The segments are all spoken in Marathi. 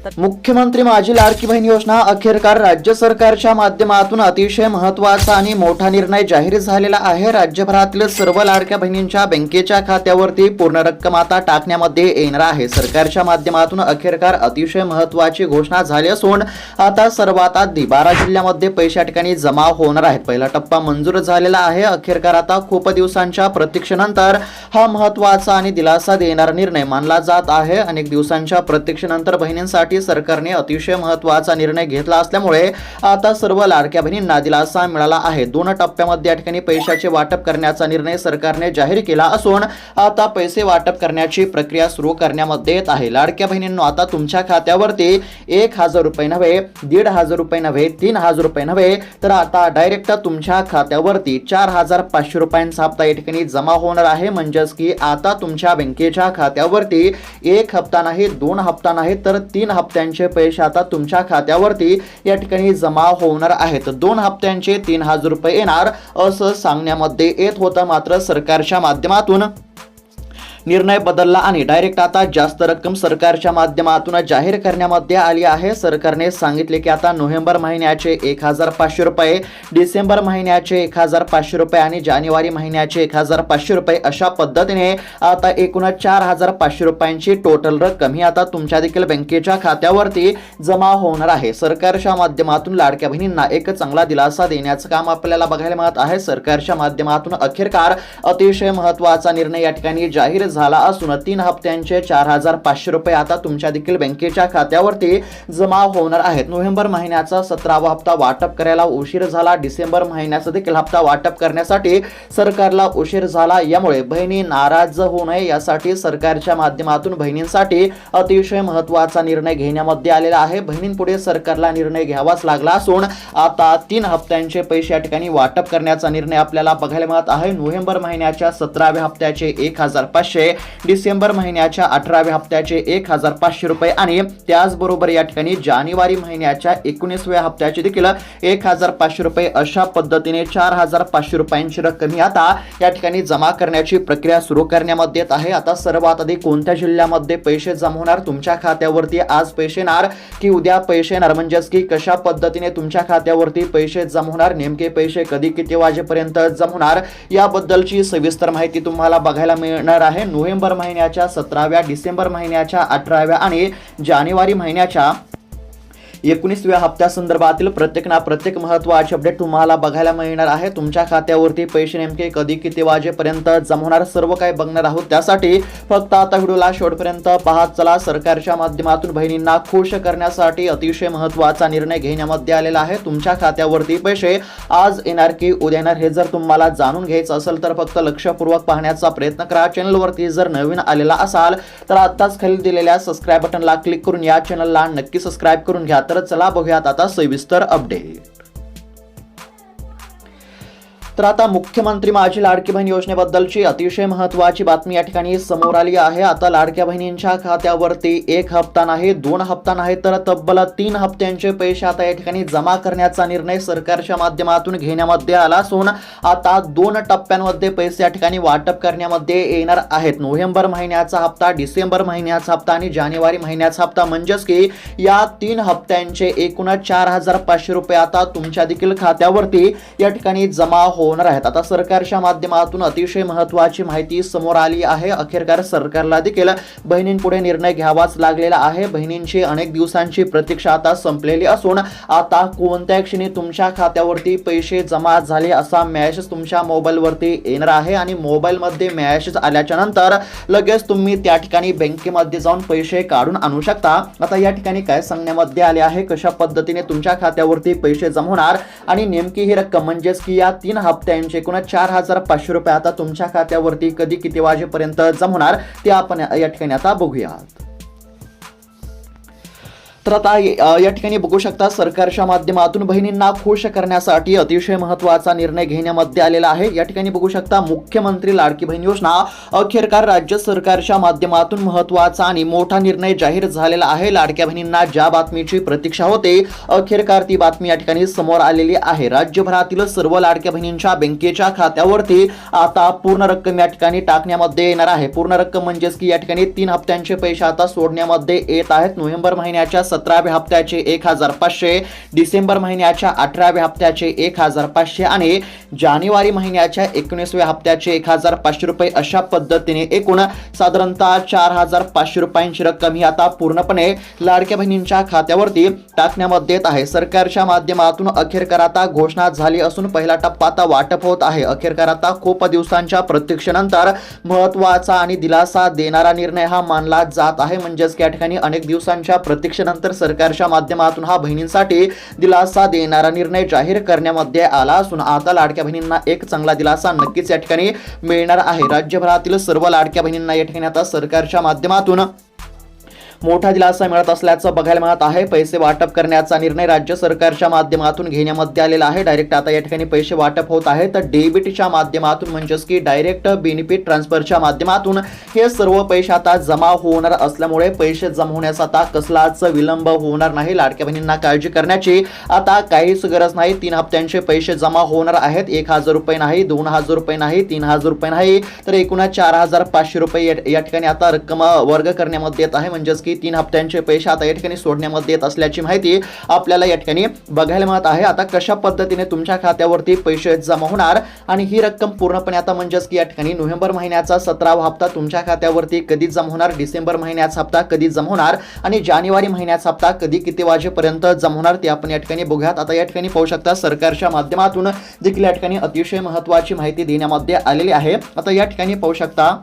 मुख्यमंत्री माझी लाडकी बहीण योजना अखेरकार राज्य सरकारच्या माध्यमातून अतिशय महत्त्वाचा आणि मोठा निर्णय जाहीर झालेला आहे. राज्यभरातील सर्व लाडक्या बहिणींच्या बँकेच्या खात्यावरती पूर्ण रक्कम आता टाकण्यामध्ये येणार आहे. सरकारच्या माध्यमातून अखेरकार अतिशय महत्वाची घोषणा झाली असून आता सर्वात आधी बारा जिल्ह्यामध्ये पैसे ठिकाणी जमा होणार आहेत. पहिला टप्पा मंजूर झालेला आहे. अखेरकार आता खूप दिवसांच्या प्रतीक्षेनंतर हा महत्त्वाचा आणि दिलासा देणारा निर्णय मानला जात आहे. अनेक दिवसांच्या प्रतीक्षेनंतर बहिणींसाठी सरकारने अतिशय महत्त्वाचा निर्णय घेतला असल्यामुळे आता सर्व लाडक्या बहिणींना दिलासा मिळाला आहे. दोन टप्प्यामध्ये या ठिकाणी पैशाचे वाटप करण्याचा निर्णय सरकारने जाहीर केला असून आता पैसे वाटप करण्याची प्रक्रिया सुरू करण्यामध्ये येत आहे. लाडक्या बहिणींनो आता तुमच्या खात्यावरती एक हजार रुपये नव्हे दीड हजार रुपये नव्हे तीन हजार रुपये नव्हे तर आता डायरेक्ट तुमच्या खात्यावरती चार हजार पाचशे रुपयांचा हप्ता या ठिकाणी जमा होणार आहे. म्हणजेच की आता तुमच्या बँकेच्या खात्यावरती एक हप्ता नाही दोन हप्ता नाही तर तीन हप्त्यांचे पैसे आता तुमच्या खात्यावरती या ठिकाणी जमा होणार आहेत. दोन हप्त्यांचे तीन हजार रुपये येणार असं सांगण्यामध्ये येत होतं मात्र सरकारच्या माध्यमातून निर्णय बदलला आणि डायरेक्ट आता जास्त रक्कम सरकारच्या माध्यमातून जाहीर करण्यामध्ये आली आहे. सरकारने सांगितले की आता नोव्हेंबर महिन्याचे एक हजार पाचशे रुपये डिसेंबर महिन्याचे एक हजार पाचशे रुपये आणि जानेवारी महिन्याचे एक हजार पाचशे रुपये अशा पद्धतीने आता एकूणच चार हजार पाचशे रुपयांची टोटल रक्कम ही आता तुमच्या देखील बँकेच्या खात्यावरती जमा होणार आहे. सरकारच्या माध्यमातून लाडक्या बहिणींना एक चांगला दिलासा देण्याचं काम आपल्याला बघायला मिळत आहे. सरकारच्या माध्यमातून अखेरकार अतिशय महत्त्वाचा निर्णय या ठिकाणी जाहीर झाला असून तीन हप्त्यांचे चार हजार पाचशे रुपये आता तुमच्या देखील बँकेच्या खात्यावरती जमा होणार आहेत. नोव्हेंबर महिन्याचा सतरावा हप्ता वाटप करायला उशीर झाला. डिसेंबर महिन्याचा देखील हप्ता वाटप करण्यासाठी सरकारला उशीर झाला. यामुळे बहिणी नाराज होऊ नये यासाठी सरकारच्या माध्यमातून बहिणींसाठी अतिशय महत्त्वाचा निर्णय घेण्यामध्ये आलेला आहे. बहिणींपुढे सरकारला निर्णय घ्यावाच लागला असून आता तीन हप्त्यांचे पैसे या ठिकाणी वाटप करण्याचा निर्णय आपल्याला बघायला मिळत आहे. नोव्हेंबर महिन्याच्या सतराव्या हप्त्याचे एक हजार पाचशे डिसेंबर महिन्याच्या अठराव्या हप्त्याचे एक हजार पाचशे रुपये आणि त्याचबरोबर या ठिकाणी जानेवारी महिन्याच्या एकोणीसव्या हप्त्याचे देखील एक हजार पाचशे रुपये अशा पद्धतीने चार हजार पाचशे रुपयांची रक्कम ही आता या ठिकाणी जमा करण्याची प्रक्रिया सुरू करण्यामध्ये येत आहे. आता सर्वात आधी कोणत्या जिल्ह्यामध्ये पैसे जमा होणार तुमच्या खात्यावरती आज पैसे येणार की उद्या पैसे येणार? म्हणजेच की कशा पद्धतीने तुमच्या खात्यावरती पैसे जमा होणार? नेमके पैसे कधी किती वाजेपर्यंत जमा होणार? याबद्दलची सविस्तर माहिती तुम्हाला बघायला मिळणार आहे. नोव्हेंबर महिन्याच्या सतराव्या डिसेंबर महिन्याच्या अठराव्या आणि जानेवारी महिन्याच्या एकोणीसव्या हप्त्यासंदर्भातील प्रत्येक ना प्रत्येक महत्त्वाचे अपडेट तुम्हाला बघायला मिळणार आहे. तुमच्या खात्यावरती पैसे नेमके कधी किती वाजेपर्यंत जमा होणार सर्व काही बघणार आहोत. त्यासाठी फक्त आता व्हिडिओला शेवटपर्यंत पाहत चला. सरकारच्या माध्यमातून बहिणींना खुश करण्यासाठी अतिशय महत्त्वाचा निर्णय घेण्यामध्ये आलेला आहे. तुमच्या खात्यावरती पैसे आज येणार की उद्या येणार हे जर तुम्हाला जाणून घ्यायचं असेल तर फक्त लक्षपूर्वक पाहण्याचा प्रयत्न करा. चॅनलवरती जर नवीन आलेला असाल तर आत्ताच खाली दिलेल्या सबस्क्राईब बटनला क्लिक करून या चॅनलला नक्की सबस्क्राईब करून घ्या. तर चला बघूयात आता सविस्तर अपडेट तर आता मुख्यमंत्री माझी लाडकी बहीण योजनेबद्दलची अतिशय महत्वाची बातमी या ठिकाणी समोर आली आहे. आता लाडक्या बहिणींच्या खात्यावरती एक हप्ता नाही दोन हप्ता नाही तर तब्बल तीन हप्त्यांचे पैसे आता या ठिकाणी जमा करण्याचा निर्णय सरकारच्या माध्यमातून घेण्यामध्ये आला असून आता दोन टप्प्यांमध्ये पैसे या ठिकाणी वाटप करण्यामध्ये येणार आहेत. नोव्हेंबर महिन्याचा हप्ता डिसेंबर महिन्याचा हप्ता आणि जानेवारी महिन्याचा हप्ता म्हणजेच की या तीन हप्त्यांचे एकूण चार हजार पाचशे रुपये आता तुमच्या देखील खात्यावरती या ठिकाणी जमा हो होणार आहेत. आता सरकारच्या माध्यमातून अतिशय महत्वाची माहिती समोर आली आहे. अखेरकार सरकारला देखील बहिणींपुढे निर्णय घ्यावाच लागलेला आहे. बहिणींची अनेक दिवसांची प्रतीक्षा आता संपलेली असून आता कोणत्या क्षणी तुमच्या खात्यावरती पैसे जमा झाले असा मॅसेज तुमच्या मोबाईलवरती येणार आहे आणि मोबाईलमध्ये मॅसेज आल्याच्यानंतर लगेच तुम्ही त्या ठिकाणी बँकेमध्ये जाऊन पैसे काढून आणू शकता. आता या ठिकाणी काय सांगण्यामध्ये आले आहे? कशा पद्धतीने तुमच्या खात्यावरती पैसे जमा होणार आणि नेमकी ही रक्कम म्हणजेच की या तीन हप्त्यांचे एकूण चार हजार पाचशे रुपये आता तुमच्या खात्यावरती कधी किती वाजेपर्यंत जमा होणार ते आपण या ठिकाणी आता बघूयात. तर आता या ठिकाणी बघू शकता सरकारच्या माध्यमातून बहिणींना खुश करण्यासाठी अतिशय महत्त्वाचा निर्णय घेण्यामध्ये आलेला आहे. या ठिकाणी बघू शकता मुख्यमंत्री लाडकी बहीण योजना अखेरकार राज्य सरकारच्या माध्यमातून महत्त्वाचा आणि मोठा निर्णय जाहीर झालेला आहे. लाडक्या बहिणींना ज्या बातमीची प्रतीक्षा होते अखेरकार ती बातमी या ठिकाणी समोर आलेली आहे. राज्यभरातील सर्व लाडक्या बहिणींच्या बँकेच्या खात्यावरती आता पूर्ण रक्कम या ठिकाणी टाकण्यामध्ये येणार आहे. पूर्ण रक्कम म्हणजेच की या ठिकाणी तीन हप्त्यांचे पैसे आता सोडण्यामध्ये येत आहेत. नोव्हेंबर महिन्याच्या सतराव्या हप्त्याचे एक हजार पाचशे डिसेंबर महिन्याच्या अठराव्या हप्त्याचे एक हजार पाचशे आणि जानेवारी महिन्याच्या एकोणीसव्या हप्त्याचे एक हजार पाचशे रुपये अशा पद्धतीने एकूण साधारणतः चार हजार पाचशे रुपयांची रक्कम ही आता पूर्णपणे लाडक्या बहिणींच्या खात्यावरती टाकण्यामध्ये येत आहे. सरकारच्या माध्यमातून अखेरकर आता घोषणा झाली असून पहिला टप्पा आता वाटप होत आहे. अखेरकर आता खूप दिवसांच्या प्रतीक्षेनंतर महत्त्वाचा आणि दिलासा देणारा निर्णय हा मानला जात आहे. म्हणजेच या ठिकाणी अनेक दिवसांच्या प्रतीक्षेनंतर सरकारच्या माध्यमातून हा बहिणींसाठी दिलासा देणारा निर्णय जाहीर करण्यामध्ये आला असून आता लाडक्या बहिणींना एक चांगला दिलासा नक्कीच या ठिकाणी मिळणार आहे. राज्यभरातील सर्व लाडक्या बहिणींना या ठिकाणी आता सरकारच्या माध्यमातून मोठा दिलासा मिळत असल्याचं बघायला मिळत आहे. पैसे वाटप करण्याचा निर्णय राज्य सरकारच्या माध्यमातून घेण्यामध्ये आलेला आहे. डायरेक्ट आता या ठिकाणी पैसे वाटप होत आहे. तर डेबिटच्या माध्यमातून म्हणजेच की डायरेक्ट बेनिफिट ट्रान्सफरच्या माध्यमातून हे सर्व पैसे आता जमा होणार असल्यामुळे पैसे जमा होण्यास आता कसलाच विलंब होणार नाही. लाडक्या बहिणींना काळजी करण्याची आता काहीच गरज नाही. तीन हप्त्यांचे पैसे जमा होणार आहेत. एक हजार रुपये नाही दोन हजार रुपये नाही तीन हजार रुपये नाही. तर एकूण चार हजार पाचशे रुपये या- या ठिकाणी आता रक्कम वर्ग करण्यामध्ये येत आहे. म्हणजेच की तीन हप्त्यांचे पैसे आता या ठिकाणी सोडण्यामध्ये येत असल्याची माहिती आपल्याला या ठिकाणी बघायला मिळत आहे. आता कशा पद्धतीने तुमच्या खात्यावरती पैसे जमा होणार आणि ही रक्कम पूर्णपणे आता म्हणजेच की या ठिकाणी नोव्हेंबर महिन्याचा सतरावा हप्ता तुमच्या खात्यावरती कधी जमा होणार डिसेंबर महिन्याचा हप्ता कधी जमा होणार आणि जानेवारी महिन्याचा हप्ता कधी किती वाजेपर्यंत जमा होणार ते आपण या ठिकाणी बघूयात. आता या ठिकाणी पाहू शकता सरकारच्या माध्यमातून देखील या ठिकाणी अतिशय महत्त्वाची माहिती देण्यामध्ये आलेली आहे. आता या ठिकाणी पाहू शकता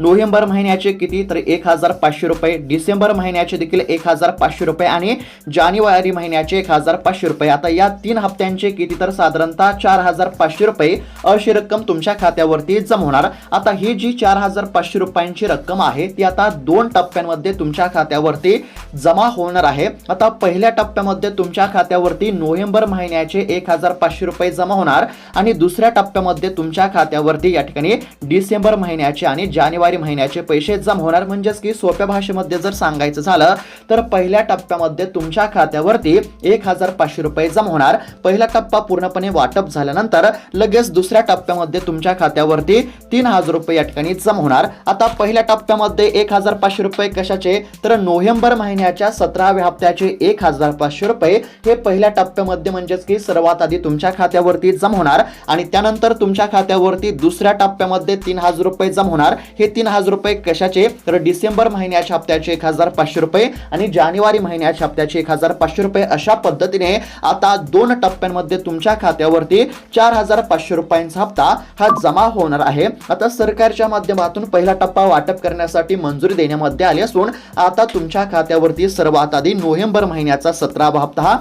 नोव्हेंबर महिन्याचे किती? तर एक हजार पाचशे रुपये. डिसेंबर महिन्याचे देखील एक हजार पाचशे रुपये आणि जानेवारी महिन्याचे एक हजार पाचशे रुपये. आता या तीन हप्त्यांचे किती? तर साधारणतः चार हजार पाचशे रुपये अशी रक्कम तुमच्या खात्यावरती जमा होणार. आता ही जी चार हजार पाचशे रुपयांची रक्कम आहे ती आता दोन टप्प्यांमध्ये तुमच्या खात्यावरती जमा होणार आहे. आता पहिल्या टप्प्यामध्ये तुमच्या खात्यावरती नोव्हेंबर महिन्याचे एक हजार पाचशे रुपये जमा होणार आणि दुसऱ्या टप्प्यामध्ये तुमच्या खात्यावरती या ठिकाणी डिसेंबर महिन्याचे आणि जानेवारी महिन्याचे पैसे जमा होणार. म्हणजेच की सोप्या भाषेमध्ये जर सांगायचं झालं तर पहिल्या टप्प्यामध्ये तुमच्या खात्यावरती एक हजार पाचशे रुपये जमा होणार. पहिला टप्पा पूर्णपणे वाटप झाल्यानंतर लगेच दुसऱ्या टप्प्यामध्ये तुमच्या खात्यावरती तीन हजार रुपये या ठिकाणी जमा होणार. आता पहिल्या टप्प्यामध्ये एक हजार पाचशे रुपये कशाचे? तर नोव्हेंबर महिन्याच्या सतराव्या हप्त्याचे एक हजार पाचशे रुपये. हे पहिल्या टप्प्यामध्ये म्हणजेच की सर्वात आधी तुमच्या खात्यावरती जमा होणार. आणि त्यानंतर तुमच्या खात्यावरती दुसऱ्या टप्प्यामध्ये तीन हजार रुपये जमा होणार. हे तीन हजार रुपये कशाचे? तर डिसेंबर महिन्याच्या हप्त्याचे एक हजार पाचशे रुपये आणि जानेवारी महिन्याच्या हप्त्याचे एक हजार पाचशे रुपये. अशा पद्धतीने आता दोन टप्प्यांमध्ये तुमच्या खात्यावरती चार हजार पाचशे रुपयांचा हप्ता हा जमा होणार आहे. आता सरकारच्या माध्यमातून पहिला टप्पा वाटप करण्यासाठी मंजुरी देण्यामध्ये आली असून आता तुमच्या खात्यावरती सर्वात आधी नोव्हेंबर महिन्याचा सतरावा हप्ता हा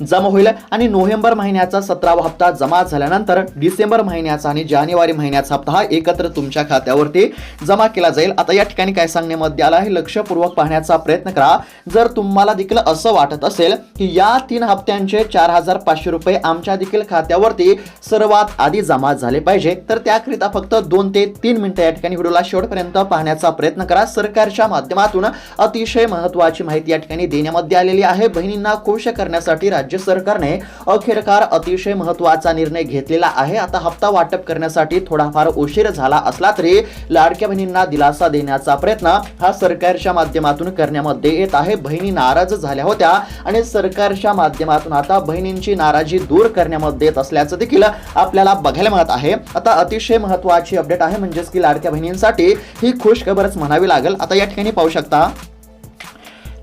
जमा होईल आणि नोव्हेंबर महिन्याचा सतरावा हप्ता जमा झाल्यानंतर डिसेंबर महिन्याचा आणि जानेवारी महिन्याचा हप्ता हा एकत्र तुमच्या खात्यावरती जमा केला जाईल. आता या ठिकाणी काय सांगण्यामध्ये आलं आहे? लक्षपूर्वक पाहण्याचा प्रयत्न करा. जर तुम्हाला देखील असं वाटत असेल की या तीन हप्त्यांचे चार हजार पाचशे रुपये आमच्या देखील खात्यावरती सर्वात आधी जमा झाले पाहिजे तर त्याकरिता फक्त दोन ते तीन मिनिटं या ठिकाणी व्हिडिओला शेवटपर्यंत पाहण्याचा प्रयत्न करा. सरकारच्या माध्यमातून अतिशय महत्वाची माहिती या ठिकाणी देण्यामध्ये आलेली आहे. बहिणींना खुश करण्यासाठी राज्य सरकारने अखेरकार अतिशय महत्त्वाचा निर्णय घेतलेला आहे. आता हप्ता वाटप करण्यासाठी थोडाफार उशीर झाला असला तरी लाडक्या बहिणींना दिलासा देण्याचा प्रयत्न हा सरकारच्या माध्यमातून करण्यामध्ये येत आहे. बहिणी नाराज झाल्या होत्या आणि सरकारच्या माध्यमातून आता बहिणींची नाराजी दूर करण्यामध्ये येत असल्याचं देखील आपल्याला बघायला मिळत आहे. आता अतिशय महत्वाची अपडेट आहे म्हणजेच की लाडक्या बहिणींसाठी ही खुश खबरच म्हणावी लागेल. आता या ठिकाणी पाहू शकता.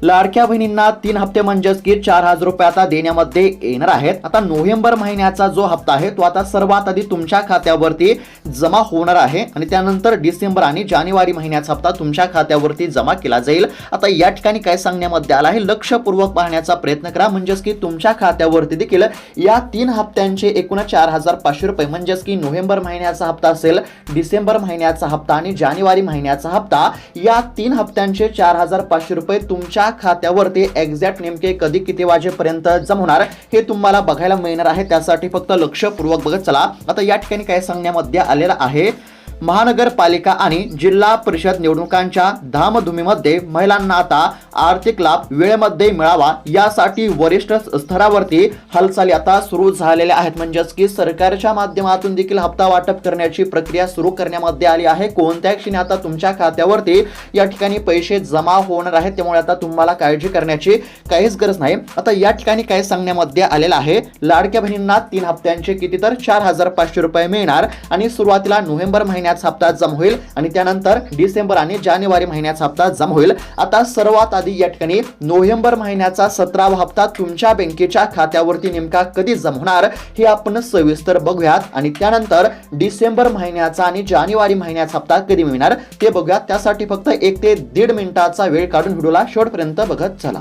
लाडक्या बहिणींना तीन हप्ते म्हणजेच की चार हजार रुपये आता देण्यामध्ये येणार आहेत. आता नोव्हेंबर महिन्याचा जो हप्ता आहे तो आता सर्वात आधी तुमच्या खात्यावरती जमा होणार आहे आणि त्यानंतर डिसेंबर आणि जानेवारी महिन्याचा हप्ता तुमच्या खात्यावरती जमा केला जाईल. आता या ठिकाणी काय सांगण्यामध्ये आलं आहे? लक्षपूर्वक पाहण्याचा प्रयत्न करा. म्हणजेच की तुमच्या खात्यावरती देखील या तीन हप्त्यांचे एकूण चार हजार पाचशे रुपये म्हणजेच की नोव्हेंबर महिन्याचा हप्ता असेल डिसेंबर महिन्याचा हप्ता आणि जानेवारी महिन्याचा हप्ता या तीन हप्त्यांचे चार हजार पाचशे रुपये तुमच्या खात्यावरती एक्झॅक्ट नेमके कधी किती वाजेपर्यंत जमा होणार हे तुम्हाला बघायला मिळणार आहे. त्यासाठी फक्त लक्षपूर्वक बघत चला. आता या ठिकाणी काय सांगण्यामध्ये आलेलं आहे. महानगरपालिका आणि जिल्हा परिषद निवडणुकांच्या धामधुमीमध्ये महिलांना आता आर्थिक लाभ वेळेमध्ये मिळावा यासाठी वरिष्ठ स्तरावरती हालचाली आता सुरू झालेल्या आहेत. म्हणजेच की सरकारच्या माध्यमातून देखील हप्ता वाटप करण्याची प्रक्रिया सुरू करण्यामध्ये आली आहे. कोणत्या क्षणी आता तुमच्या खात्यावरती या ठिकाणी पैसे जमा होणार आहेत त्यामुळे आता तुम्हाला काळजी करण्याची काहीच गरज नाही. आता या ठिकाणी काय सांगण्यामध्ये आलेलं आहे लाडक्या बहिणींना तीन हप्त्यांचे किती तर चार हजार पाचशे रुपये मिळणार आणि सुरुवातीला नोव्हेंबर महिन्यात महिन्यात हप्ता जमा होईल आणि त्यानंतर डिसेंबर आणि जानेवारी महिन्याचा हप्ता जमा होईल. आता सर्वात आधी या ठिकाणी नोव्हेंबर महिन्याचा सतरावा हप्ता तुमच्या बँकेच्या खात्यावरती नेमका कधी जमा होणार हे आपण सविस्तर बघूयात. आणि त्यानंतर डिसेंबर महिन्याचा आणि जानेवारी महिन्याचा हप्ता कधी मिळणार ते बघूयात. त्यासाठी फक्त एक ते दीड मिनिटाचा वेळ काढून व्हिडिओला शेवटपर्यंत बघत चला.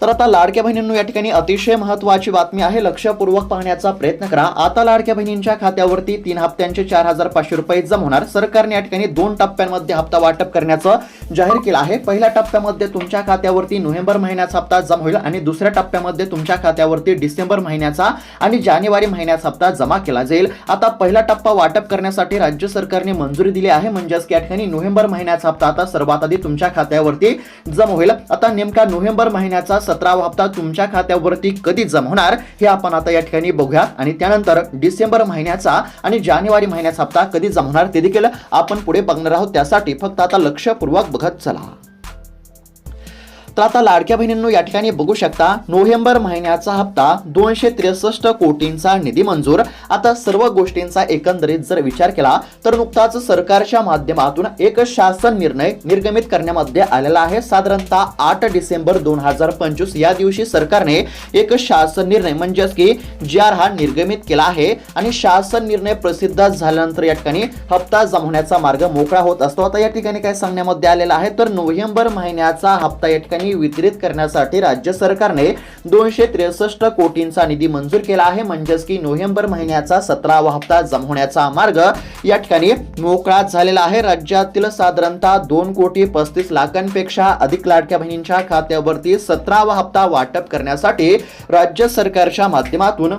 तर आता लाडक्या बहिणींनो या ठिकाणी अतिशय महत्वाची बातमी आहे. लक्षपूर्वक पाहण्याचा प्रयत्न करा. आता लाडक्या बहिणींच्या खात्यावरती तीन हप्त्यांचे चार हजार पाचशे रुपये जमा होणार. सरकारने या ठिकाणी दोन टप्प्यांमध्ये हप्ता वाटप करण्याचं जाहीर केलं आहे. पहिल्या टप्प्यामध्ये तुमच्या खात्यावरती नोव्हेंबर महिन्याचा हप्ता जमा होईल आणि दुसऱ्या टप्प्यामध्ये तुमच्या खात्यावरती डिसेंबर महिन्याचा आणि जानेवारी महिन्याचा हप्ता जमा केला जाईल. आता पहिला टप्पा वाटप करण्यासाठी राज्य सरकारने मंजुरी दिली आहे. म्हणजेच की या ठिकाणी नोव्हेंबर महिन्याचा हप्ता आता सर्वात आधी तुमच्या खात्यावरती जमा होईल. आता नेमका नोव्हेंबर महिन्याचा सतरावा हप्ता तुमच्या खात्यावरती कधी जमा होणार हे आपण आता या ठिकाणी बघूया आणि त्यानंतर डिसेंबर महिन्याचा आणि जानेवारी महिन्याचा हप्ता कधी जमा होणार ते देखील आपण पुढे बघणार आहोत. त्यासाठी फक्त आता लक्षपूर्वक बघत चला. तर आता लाडक्या बहिणींनो या ठिकाणी बघू शकता नोव्हेंबर महिन्याचा हप्ता दोनशे त्रेसष्ट कोटींचा निधी मंजूर. आता सर्व गोष्टींचा एकंदरीत जर विचार केला तर नुकताच सरकारच्या माध्यमातून एक शासन निर्णय निर्गमित करण्यामध्ये आलेला आहे. साधारणतः आठ डिसेंबर दोन हजार पंचवीस या दिवशी सरकारने एक शासन निर्णय म्हणजेच की जी आर हा निर्गमित केला आहे आणि शासन निर्णय प्रसिद्ध झाल्यानंतर या ठिकाणी हप्ता जमवण्याचा मार्ग मोकळा होत असतो. आता या ठिकाणी काय सांगण्यामध्ये आलेला आहे तर नोव्हेंबर महिन्याचा हप्ता या ठिकाणी पाणी वितरित करण्यासाठी राज्य सरकारने दोनशे त्रेसष्ट कोटींचा निधी मंजूर केला आहे. म्हणजेच की नोव्हेंबर महिन्याचा सतरावा हप्ता जमवण्याचा मार्ग या ठिकाणी मोकळा झालेला आहे. राज्यातील साधारणतः दोन कोटी पस्तीस लाखांपेक्षा अधिक लाडक्या बहिणींच्या खात्यावरती सतरावा हप्ता वाटप करण्यासाठी राज्य सरकारच्या माध्यमातून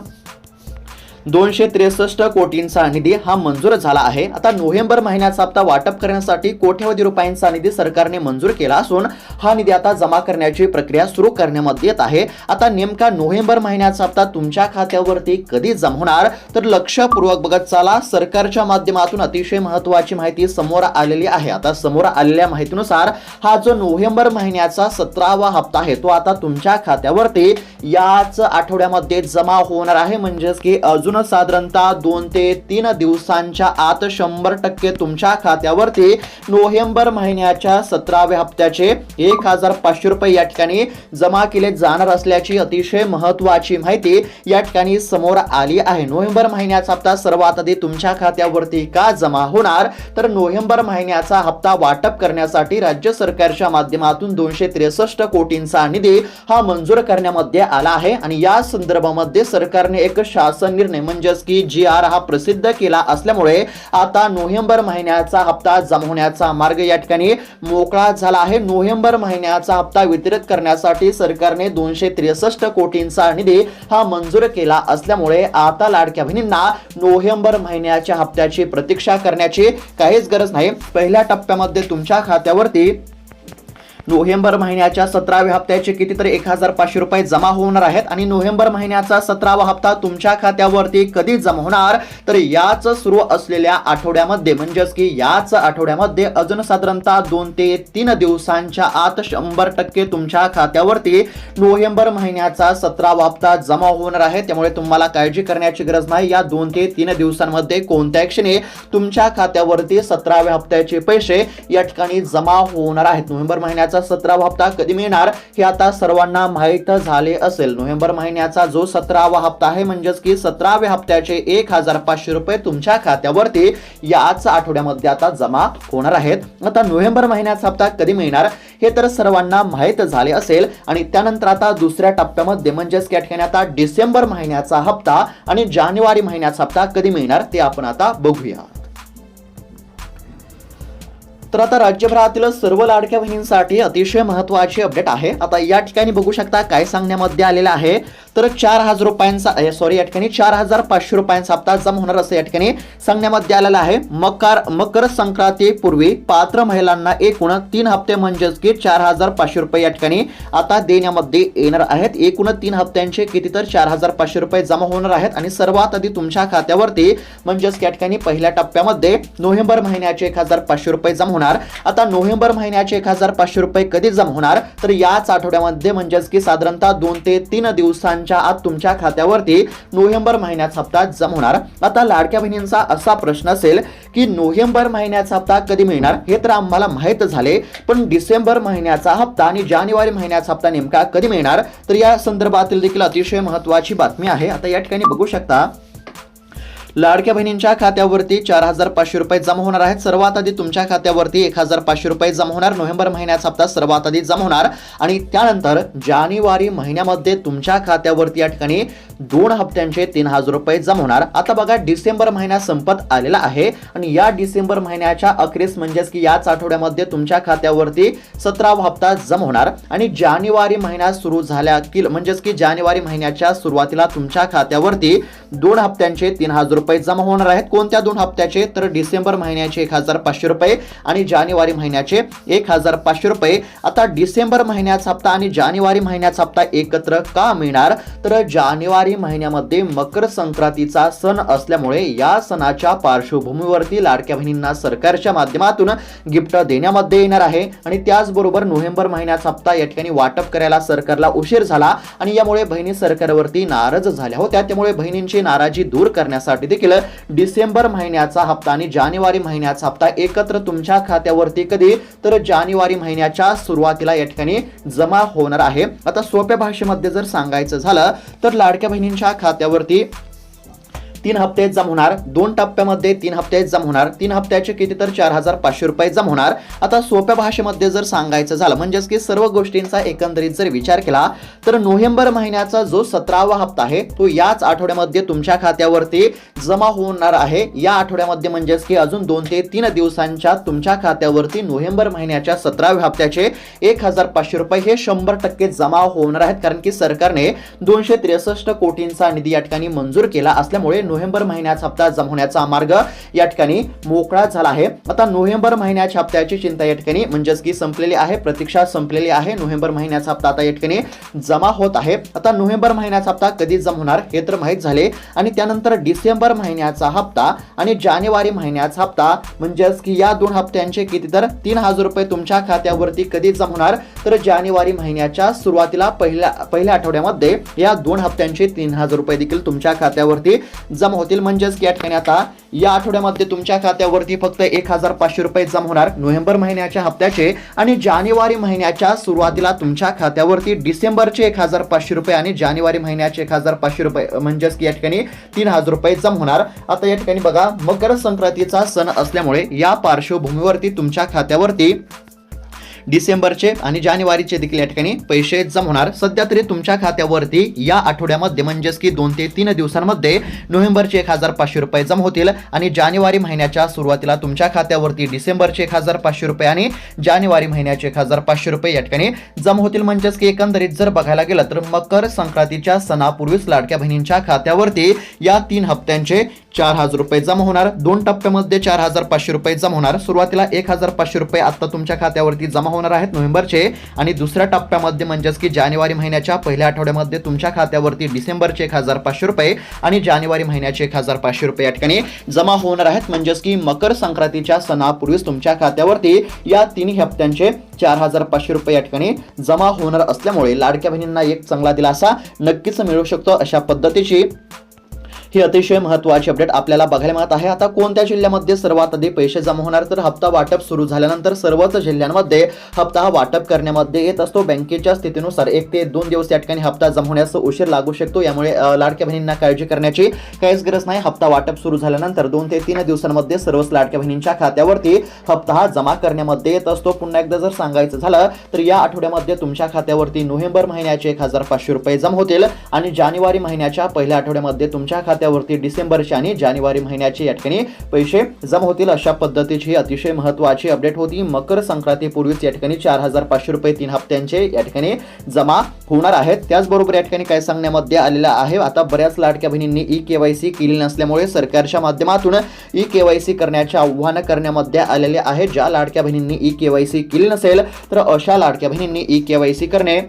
दोनशे त्रेसष्ट कोटींचा निधी हा मंजूर झाला आहे. आता नोव्हेंबर महिन्याचा हप्ता वाटप करण्यासाठी कोट्यवधी रुपयांचा निधी सरकारने मंजूर केला असून हा निधी आता जमा करण्याची प्रक्रिया सुरू करण्यामध्ये येत आहे. आता नेमका नोव्हेंबर महिन्याचा हप्ता तुमच्या खात्यावरती कधी जमा होणार तर लक्षपूर्वक बघत चाला. सरकारच्या माध्यमातून अतिशय महत्वाची माहिती समोर आलेली आहे. आता समोर आलेल्या माहितीनुसार हा जो नोव्हेंबर महिन्याचा सतरावा हप्ता आहे तो आता तुमच्या खात्यावरती याच आठवड्यामध्ये जमा होणार आहे. म्हणजेच की अजून साधारणतः दोन ते तीन दिवसांच्या आत शंभर टक्के तुमच्या खात्यावरती नोव्हेंबर महिन्याच्या सतराव्या हप्त्याचे एक हजार पाचशे रुपये या ठिकाणी जमा केले जाणार असल्याची अतिशय महत्वाची माहिती या ठिकाणी समोर आली आहे. नोव्हेंबर महिन्याचा हप्ता सर्वात आधी तुमच्या खात्यावरती का जमा होणार? तर नोव्हेंबर महिन्याचा हप्ता वाटप करण्यासाठी राज्य सरकारच्या माध्यमातून दोनशे त्रेसष्ट कोटींचा निधी हा मंजूर करण्यामध्ये आला आहे आणि या संदर्भामध्ये सरकारने एक शासन निर्णय म्हणजेच की जी आर हा प्रसिद्ध केला असल्यामुळे आता नोव्हेंबर महिन्याचा हप्ता जमवण्याचा मार्ग या ठिकाणी मोकळा झाला आहे. नोव्हेंबर महिन्याचा हप्ता वितरित करण्यासाठी सरकारने दोनशे त्रेसष्ट कोटींचा निधी हा मंजूर केला असल्यामुळे आता लाडक्या बहिणींना नोव्हेंबर महिन्याच्या हप्त्याची प्रतीक्षा करण्याची काहीच गरज नाही. पहिल्या टप्प्यामध्ये तुमच्या खात्यावरती नोव्हेंबर महिन्याच्या सतराव्या हप्त्याचे कितीतरी एक हजार पाचशे रुपये जमा होणार आहेत आणि नोव्हेंबर महिन्याचा सतरावा हप्ता तुमच्या खात्यावरती कधी जमा होणार? तर याच सुरू असलेल्या आठवड्यामध्ये म्हणजेच की याच आठवड्यामध्ये अजून साधारणतः दोन ते तीन दिवसांच्या आत शंभर टक्के तुमच्या खात्यावरती नोव्हेंबर महिन्याचा सतरावा हप्ता जमा होणार आहे. त्यामुळे तुम्हाला काळजी करण्याची गरज नाही. या दोन ते तीन दिवसांमध्ये कोणत्या क्षणी तुमच्या खात्यावरती सतराव्या हप्त्याचे पैसे या ठिकाणी जमा होणार आहेत. नोव्हेंबर महिन्याचा सतरावा हप्ता कधी मिळणार हे आता सर्वांना माहीत झाले असेल. नोव्हेंबर महिन्याचा जो सतरावा हप्ता आहे म्हणजेच की सतराव्या हप्त्याचे एक हजार पाचशे रुपये तुमच्या खात्यावरती याच आठवड्यामध्ये आता जमा होणार आहेत. आता नोव्हेंबर महिन्याचा हप्ता कधी मिळणार हे तर सर्वांना माहीत झाले असेल. आणि त्यानंतर आता दुसऱ्या टप्प्यामध्ये म्हणजेच या ठिकाणी आता डिसेंबर महिन्याचा हप्ता आणि जानेवारी महिन्याचा हप्ता कधी मिळणार ते आपण आता बघूया. तर आता राज्यभरातील सर्व लाडक्या बहिणींसाठी अतिशय महत्वाची अपडेट आहे. आता या ठिकाणी बघू शकता काय सांगण्यामध्ये आलेलं आहे. तर चार हजार रुपयांचा सॉरी या ठिकाणी चार हजार पाचशे रुपयांचा हप्ता जमा होणार असं या ठिकाणी सांगण्यामध्ये आलेलं आहे. मकर मकर संक्रांतीपूर्वी पात्र महिलांना एकूण तीन हप्ते म्हणजेच की चार हजार पाचशे रुपये या ठिकाणी आता देण्यामध्ये येणार आहेत. एकूण तीन हप्त्यांचे किती तर चार हजार पाचशे रुपये जमा होणार आहेत. आणि सर्वात आधी तुमच्या खात्यावरती म्हणजेच या ठिकाणी पहिल्या टप्प्यामध्ये नोव्हेंबर महिन्याचे एक हजार पाचशे रुपये जमा होणार आता नोव्हेंबर महिन्याचे एक हजार पाचशे रुपये कधी जमा होणार? तर याच आठवड्यामध्ये म्हणजेच की साधारणतः दोन ते तीन दिवसांच्या आत तुमच्या खात्यावरती नोव्हेंबर महिन्याचा हप्ता जमा होणार. आता लाडक्या बहिणींचा असा प्रश्न असेल की नोव्हेंबर महिन्याचा हप्ता कधी मिळणार? हे तर आम्हाला माहीत झाले पण डिसेंबर महिन्याचा हप्ता आणि जानेवारी महिन्याचा हप्ता नेमका कधी मिळणार? तर या संदर्भातील देखील अतिशय महत्वाची बातमी आहे. आता या ठिकाणी बघू शकता. लाडक्या बहिणींच्या खात्यावरती चार हजार पाचशे रुपये जमा होणार आहेत. सर्वात आधी तुमच्या खात्यावरती एक हजार पाचशे रुपये जमा होणार. नोव्हेंबर महिन्याचा हप्ता सर्वात आधी जमा होणार. आणि त्यानंतर जानेवारी महिन्यामध्ये तुमच्या खात्यावरती या ठिकाणी दोन हप्त्यांचे तीन हजार रुपये जमा होणार. आता बघा डिसेंबर महिना संपत आलेला आहे. आणि या डिसेंबर महिन्याच्या अखेरीस म्हणजेच की याच आठवड्यामध्ये तुमच्या खात्यावरती सतरावा हप्ता जमा होणार. आणि जानेवारी महिना सुरू झाल्या की म्हणजेच की जानेवारी महिन्याच्या सुरुवातीला तुमच्या खात्यावरती दोन हप्त्यांचे तीन हजार रुपये जमा होणार आहेत. कोणत्या दोन हप्त्याचे? तर डिसेंबर महिन्याचे एक हजार पाचशे रुपये आणि जानेवारी महिन्याचे एक हजार पाचशे रुपये. आता डिसेंबर महिन्याचा हप्ता आणि जानेवारी महिन्याचा हप्ता एकत्र का मिळणार? तर जानेवारी महिन्यामध्ये मकर संक्रांतीचा सण असल्यामुळे या सणाच्या पार्श्वभूमीवरती लाडक्या बहिणींना सरकारच्या माध्यमातून गिफ्ट देण्यामध्ये येणार आहे. आणि त्याचबरोबर नोव्हेंबर महिन्याचा हप्ता या ठिकाणी वाटप करायला सरकारला उशीर झाला आणि यामुळे बहिणी सरकारवरती नाराज झाल्या होत्या. त्यामुळे बहिणींची नाराजी दूर करण्यासाठी देखील डिसेंबर महिन्याचा हप्ता आणि जानेवारी महिन्याचा हप्ता एकत्र तुमच्या खात्यावरती कधी? तर जानेवारी महिन्याच्या सुरुवातीला या ठिकाणी जमा होणार आहे. आता सोप्या भाषेमध्ये जर सांगायचं झालं तर लाडक्या बहिणींच्या खात्यावरती तीन हप्ते जमा होणार. दोन टप्प्यामध्ये तीन हप्ते जमा होणार. तीन हप्त्याचे किती तर चार हजार पाचशे रुपये जमा होणार. आता सोप्या भाषेमध्ये जर सांगायचं झालं म्हणजेच की सर्व गोष्टींचा एकंदरीत जर विचार केला तर नोव्हेंबर महिन्याचा जो सतरावा हप्ता आहे तो याच आठवड्यामध्ये तुमच्या खात्यावरती जमा होणार आहे. या आठवड्यामध्ये म्हणजेच की अजून दोन ते तीन दिवसांच्या तुमच्या खात्यावरती नोव्हेंबर महिन्याच्या सतराव्या हप्त्याचे एक हजार पाचशे रुपये हे शंभर टक्के जमा होणार आहेत. कारण की सरकारने दोनशे त्रेसष्ट कोटींचा निधी या ठिकाणी मंजूर केला असल्यामुळे नोव्हेंबर महिन्याचा हप्ता जमा होण्याचा मार्ग या ठिकाणी मोकळा झाला आहे. आता नोव्हेंबर महिन्याच्या हप्त्याची चिंता या ठिकाणी म्हणजेच की संपलेली आहे प्रतीक्षा संपलेली आहे. नोव्हेंबर महिन्याचा हप्ता आता या ठिकाणी जमा होत आहे. आता नोव्हेंबर महिन्याचा हप्ता कधी जमा होणार हे तर माहीत झाले. आणि त्यानंतर डिसेंबर महिन्याचा हप्ता आणि जानेवारी महिन्याचा हप्ता म्हणजेच की या दोन हप्त्यांचे किती तर तीन हजार रुपये तुमच्या खात्यावरती कधी जमा होणार? तर जानेवारी महिन्याच्या सुरुवातीला पहिल्या पहिल्या आठवड्यामध्ये या दोन हप्त्यांचे तीन हजार रुपये देखील तुमच्या खात्यावरती जमा होतील. म्हणजेच की या ठिकाणी आता या आठवड्यामध्ये तुमच्या खात्यावरती फक्त एक हजार पाचशे रुपये जमा होणार नोव्हेंबर महिन्याच्या हप्त्याचे आणि जानेवारी महिन्याच्या सुरुवातीला तुमच्या खात्यावरती डिसेंबरचे एक हजार पाचशे रुपये आणि जानेवारी महिन्याचे एक हजार पाचशे रुपये म्हणजेच की या ठिकाणी तीन हजार रुपये जमा होणार. आता या ठिकाणी बघा मकर संक्रांतीचा सण असल्यामुळे या पार्श्वभूमीवरती तुमच्या खात्यावरती डिसेंबरचे आणि जानेवारीचे देखील या ठिकाणी पैसे जमा होणार. सध्या तरी तुमच्या खात्यावरती या आठवड्यामध्ये म्हणजेच की दोन ते तीन दिवसांमध्ये नोव्हेंबरचे एक हजार पाचशे रुपये जमा होतील आणि जानेवारी महिन्याच्या सुरुवातीला तुमच्या खात्यावरती डिसेंबरचे एक हजार पाचशे रुपये आणि जानेवारी महिन्याचे एक हजार पाचशे रुपये या ठिकाणी जमा होतील. म्हणजेच की एकंदरीत जर बघायला गेलं तर मकर संक्रांतीच्या सणापूर्वीच लाडक्या बहिणींच्या खात्यावरती या तीन हप्त्यांचे चार हजार रुपये जमा होणार. दोन टप्प्यामध्ये चार हजार पाचशे रुपये जमा होणार. सुरुवातीला एक हजार पाचशे रुपये आता तुमच्या खात्यावरती जमा होणार आहेत नोव्हेंबरचे. आणि दुसऱ्या टप्प्यामध्ये म्हणजेच की जानेवारी महिन्याच्या पहिल्या आठवड्यामध्ये तुमच्या खात्यावरती डिसेंबरचे एक हजार पाचशे रुपये आणि जानेवारी महिन्याचे एक हजार पाचशे रुपये या ठिकाणी जमा होणार आहेत. म्हणजेच की मकर संक्रांतीच्या सणापूर्वीच तुमच्या खात्यावरती या तिन्ही हप्त्यांचे चार हजार पाचशे रुपये या ठिकाणी जमा होणार असल्यामुळे लाडक्या बहिणींना एक चांगला दिलासा नक्कीच मिळू शकतो अशा पद्धतीची ही अतिशय महत्वाची अपडेट आपल्याला बघायला मिळत आहे. आता कोणत्या जिल्ह्यामध्ये सर्वात आधी पैसे जमा होणार? तर हप्ता वाटप सुरू झाल्यानंतर सर्वच जिल्ह्यांमध्ये हप्ता हा वाटप करण्यामध्ये येत असतो. बँकेच्या स्थितीनुसार एक ते दोन दिवस या ठिकाणी हप्ता जमा होण्यास उशीर लागू शकतो. यामुळे लाडक्या बहिणींना काळजी करण्याची काहीच गरज नाही. हप्ता वाटप सुरू झाल्यानंतर दोन ते तीन दिवसांमध्ये सर्वच लाडक्या बहिणींच्या खात्यावरती हप्ता हा जमा करण्यामध्ये येत असतो. पुन्हा एकदा जर सांगायचं झालं तर या आठवड्यामध्ये तुमच्या खात्यावरती नोव्हेंबर महिन्याचे एक हजार पाचशे रुपये जमा होतील आणि जानेवारी महिन्याच्या पहिल्या आठवड्यामध्ये तुमच्या खात्यावर खात्यावरती डिसेंबरचे आणि जानेवारी महिन्याचे या ठिकाणी पैसे जमा होतील अशा पद्धतीची अतिशय महत्त्वाची अपडेट होती. मकर संक्रांतीपूर्वीच या ठिकाणी चार हजार पाचशे रुपये तीन हप्त्यांचे या ठिकाणी जमा होणार आहेत. त्याचबरोबर या ठिकाणी काय सांगण्यामध्ये आलेलं आहे. आता बऱ्याच लाडक्या बहिणींनी ई केवायसी सी केली नसल्यामुळे सरकारच्या माध्यमातून ई केवायसी सी करण्याचे आव्हान करण्यामध्ये आलेले आहे. ज्या लाडक्या बहिणींनी ई केवायसी सी केली नसेल तर अशा लाडक्या बहिणींनी ई केवायसी सी करणे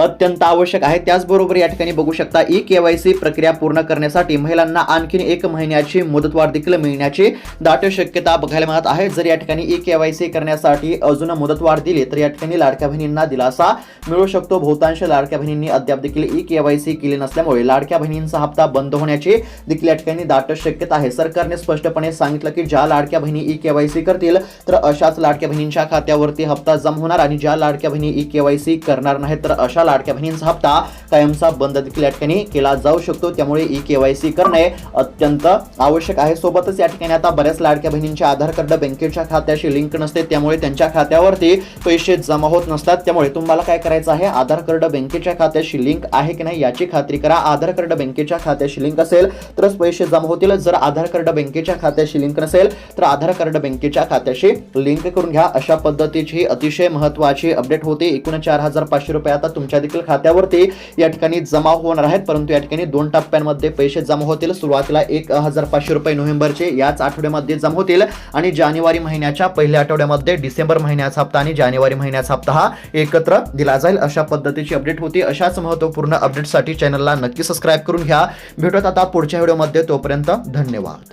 अत्यंत आवश्यक आहे. त्याचबरोबर या ठिकाणी बघू शकता ई के वाय सी प्रक्रिया पूर्ण करण्यासाठी महिलांना आणखीन एक महिन्याची मुदतवाढ देखील मिळण्याची दाट शक्यता बघायला मिळत आहे. जर या ठिकाणी ई के वाय सी करण्यासाठी अजून मुदतवाढ दिली तर या ठिकाणी लाडक्या बहिणींना दिलासा मिळू शकतो. बहुतांश लाडक्या बहिणींनी अद्याप देखील ई के वाय सी केली नसल्यामुळे लाडक्या बहिणींचा हप्ता बंद होण्याची देखील या ठिकाणी दाट शक्यता आहे. सरकारने स्पष्टपणे सांगितलं की ज्या लाडक्या बहिणी ई के वाय सी करतील तर अशाच लाडक्या बहिणींच्या खात्यावरती हप्ता जमा होणार आणि ज्या लाडक्या बहिणी ई के वाय सी करणार नाहीत तर अशा लाडक्या बहिणींचा हप्ता कायमचा बंद देखील या ठिकाणी केला जाऊ शकतो. त्यामुळे ई के वाय सी करणे अत्यंत आवश्यक आहे. सोबतच या ठिकाणी आता बऱ्याच लाडक्या बहिणींचे आधार कार्ड बँकेच्या खात्याशी लिंक नसते. त्यामुळे त्यांच्या खात्यावरती पैसे जमा होत नसतात. त्यामुळे तुम्हाला काय करायचं आहे? आधार कार्ड बँकेच्या खात्याशी लिंक आहे की नाही याची खात्री करा. आधार कार्ड बँकेच्या खात्याशी लिंक असेल तरच पैसे जमा होतील. जर आधार कार्ड बँकेच्या खात्याशी लिंक नसेल तर आधार कार्ड बँकेच्या खात्याशी लिंक करून घ्या. अशा पद्धतीची अतिशय महत्वाची अपडेट होते. एकूण चार हजार पाचशे रुपये आता तुमच्या देखील खात्यावरती या ठिकाणी जमा होणार आहेत. परंतु या ठिकाणी दोन टप्प्यांमध्ये पैसे जमा होतील. सुरुवातीला एक हजार पाचशे रुपये नोव्हेंबरचे याच आठवड्यामध्ये जमा होतील. आणि जानेवारी महिन्याच्या पहिल्या आठवड्यामध्ये डिसेंबर महिन्याचा हप्ता आणि जानेवारी महिन्याचा हप्ता हा एकत्र दिला जाईल. अशा पद्धतीची अपडेट होती. अशाच महत्त्वपूर्ण अपडेटसाठी चॅनलला नक्की सबस्क्राईब करून घ्या. भेटत आता पुढच्या व्हिडिओमध्ये. तोपर्यंत धन्यवाद.